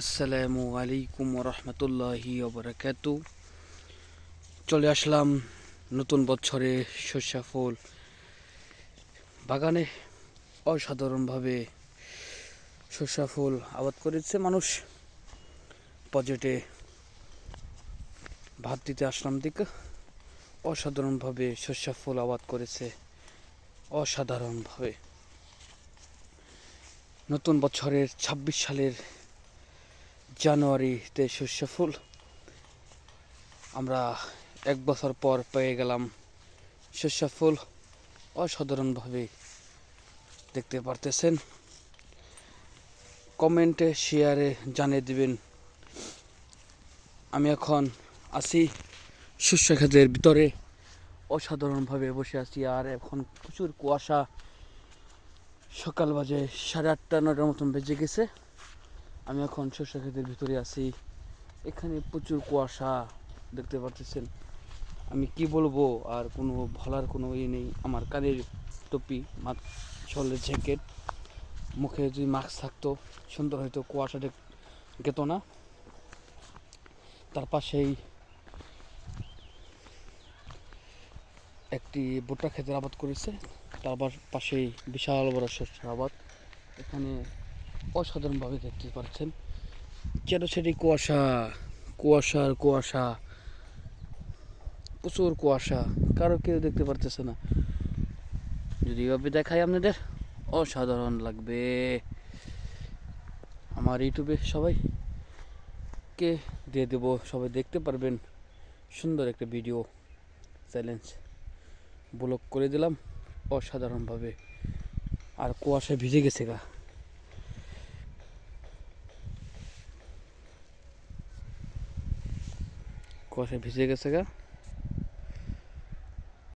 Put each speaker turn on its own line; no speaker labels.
আসসালামু আলাইকুম রহমতুল্লাহি ওবরাকাত। চলে আসলাম নতুন বছরে শস্যা ফুল। বাগানে অসাধারণভাবে শস্যা ফুল আবাদ করেছে মানুষ। বাজেটে ভাত দিতে আসলাম দিকে। অসাধারণভাবে শস্যা ফুল আবাদ করেছে। অসাধারণভাবে। নতুন বছরের ছাব্বিশ সালের জানুয়ারিতে শস্য ফুল। আমরা এক বছর পর পেয়ে গেলাম শস্য ফুল। অসাধারণভাবে দেখতে পারতেছেন। কমেন্টে, শেয়ারে জানিয়ে দিবেন, আমি এখন আছি শস্য ক্ষেতের ভিতরে। অসাধারণভাবে বসে আছি আর এখন প্রচুর কুয়াশা। সকাল বাজে সাড়ে আটটা নটার মতন বেজে গেছে। আমি এখন শস্য ক্ষেতের ভিতরে আছি। এখানে প্রচুর কুয়াশা দেখতে পাচ্ছেন আমি কি বলব, আর কোনো বলার কোনো ইয়ে নেই। আমার কানের টুপি চলের জ্যাকেট, মুখে যদি মাস্ক থাকতো, সুন্দর হয়তো কুয়াশা গেত না। তার পাশেই একটি ভুট্টা ক্ষেতের আবাদ করেছে। তারপর পাশেই বিশাল বড় শস্যের আবাদ। এখানে অসাধারণভাবে দেখতে পাচ্ছেন। যেন সেটি কুয়াশা? কুয়াশার কুয়াশা। প্রচুর কুয়াশা। কারও কেউ দেখতে পারতেছে না। যদি এভাবে দেখাই আপনাদের, অসাধারণ লাগবে। আমার ইউটিউবে সবাই কে দিয়ে দেব, সবাই দেখতে পারবেন। সুন্দর একটা ভিডিও চ্যালেঞ্জ ব্লক করে দিলাম। অসাধারণভাবে। আর কুয়াশায় ভিজে গেছে গা। কুয়াশায় ভিজে গেছে গা।